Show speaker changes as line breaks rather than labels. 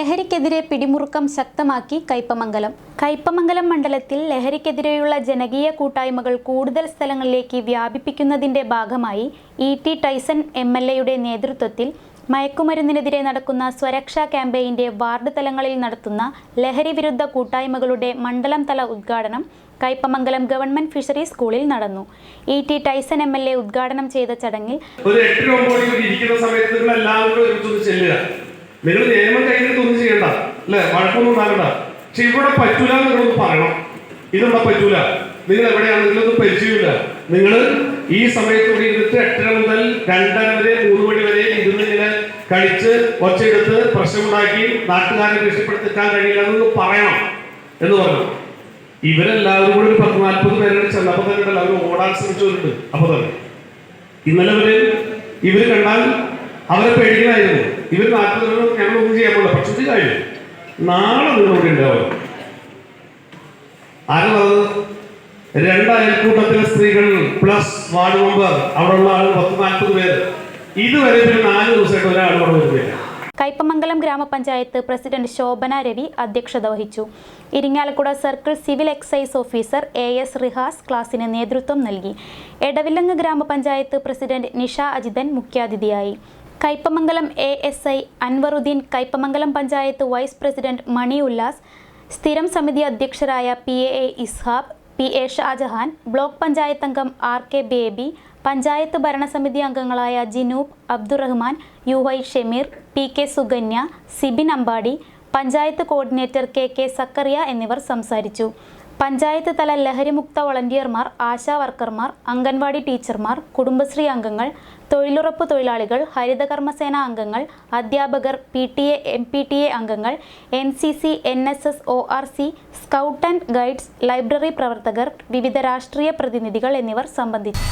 ലഹരിക്കെതിരെ പിടിമുറുക്കം ശക്തമാക്കി കയ്പമംഗലം. കയ്പമംഗലം മണ്ഡലത്തിൽ ലഹരിക്കെതിരെയുള്ള ജനകീയ കൂട്ടായ്മകൾ കൂടുതൽ സ്ഥലങ്ങളിലേക്ക് വ്യാപിപ്പിക്കുന്നതിന്റെ ഭാഗമായി E T Tyson M L എയുടെ നേതൃത്വത്തിൽ മയക്കുമരുന്നിനെതിരെ നടക്കുന്ന സ്വരക്ഷാ ക്യാമ്പയിന്റെ വാർഡ് തലങ്ങളിൽ നടത്തുന്ന ലഹരി വിരുദ്ധ കൂട്ടായ്മകളുടെ മണ്ഡലം തല ഉദ്ഘാടനം കയ്പമംഗലം ഗവൺമെന്റ് ഫിഷറി സ്കൂളിൽ നടന്നു. E T Tyson M L A ഉദ്ഘാടനം ചെയ്ത ചടങ്ങിൽ
ഒരു ഇരിക്കുന്ന എല്ലാവരും നിങ്ങൾ നിയമം കയ്യിലിട്ട് ഒന്നും ചെയ്യണ്ട. അല്ലെ? വഴക്കൊന്നും ഉണ്ടാകണ്ട പക്ഷെ ഇവിടെ പറ്റൂല നിങ്ങളൊന്ന് പറയണം. ഇതിവിടെ പറ്റൂല. നിങ്ങൾ എവിടെയാണ്? നിങ്ങളൊന്നും പരിചയമില്ല. നിങ്ങൾ ഈ സമയത്ത് ഇവിടെ ഇരുന്നിട്ട് എട്ടര മുതൽ രണ്ടര വരെ മൂന്ന് മണി വരെ ഇരുന്ന് ഇങ്ങനെ കഴിച്ച് ഒച്ചയെടുത്ത് പ്രശ്നമുണ്ടാക്കി നാട്ടുകാരെ രക്ഷപ്പെടുത്തിക്കാൻ കഴിയില്ല എന്നൊന്ന് പറയണം എന്ന് പറഞ്ഞു. ഇവരെല്ലാവരും കൂടി ഒരു പത്ത് നാൽപ്പത് പേരുടെ ചെന്നപ്പോൾ തന്നെ ഉണ്ടല്ലോ അവർ ഓടാൻ ശ്രമിച്ചവരുണ്ട്. അപ്പൊ തന്നെ. ഇന്നലെ വരെ ഇവർ കണ്ടാൽ അവരെ പേടിക്കണമായിരുന്നു ഇവർ നാട്ടിൽ ഞങ്ങളൊന്നും ചെയ്യാൻ പോകില്ല പക്ഷെ ഇത് കാര്യം നാളെ നിങ്ങളോട് ഉണ്ടാവും. ആരുള്ളത് രണ്ട് അയൽക്കൂട്ടത്തിലെ സ്ത്രീകൾ പ്ലസ് വാർഡ് മെമ്പർ ഉള്ള ആൾ പത്ത് നാൽപ്പത് പേര്. ഇതുവരെ പിന്നെ നാല് ദിവസമായിട്ട് ഒരാൾ അവിടെ വരുന്നില്ല.
കയ്പമംഗലം ഗ്രാമപഞ്ചായത്ത് പ്രസിഡന്റ് ശോഭന രവി അധ്യക്ഷത വഹിച്ചു. Irinjalakuda circle civil excise officer A S Rihas ക്ലാസിന് നേതൃത്വം നൽകി. എടവിലങ്ങ് ഗ്രാമപഞ്ചായത്ത് പ്രസിഡന്റ് നിഷ അജിതൻ മുഖ്യാതിഥിയായി. Kaipamangalam A S I Anwaruddin Kaipamangalam panchayat vice president Mani Ullas സ്ഥിരം സമിതി അധ്യക്ഷരായ P A Ishab P A Shajahan block panchayat അംഗം ആർ കെ ബേബി പഞ്ചായത്ത് ഭരണസമിതി അംഗങ്ങളായ Jinoob Abdurahman U Y Shameer P K Suganya Sibin Ambadi panchayat coordinator K K Zakariya എന്നിവർ സംസാരിച്ചു. പഞ്ചായത്ത് തല ലഹരിമുക്ത വളണ്ടിയർമാർ ആശാ വർക്കർമാർ അംഗൻവാടി ടീച്ചർമാർ കുടുംബശ്രീ അംഗങ്ങൾ തൊഴിലുറപ്പ് തൊഴിലാളികൾ ഹരിതകർമ്മസേന അംഗങ്ങൾ അധ്യാപകർ P T A M P T A അംഗങ്ങൾ N C C N S S O R C scout and guides library പ്രവർത്തകർ വിവിധ രാഷ്ട്രീയ പ്രതിനിധികൾ എന്നിവർ സംബന്ധിച്ചു.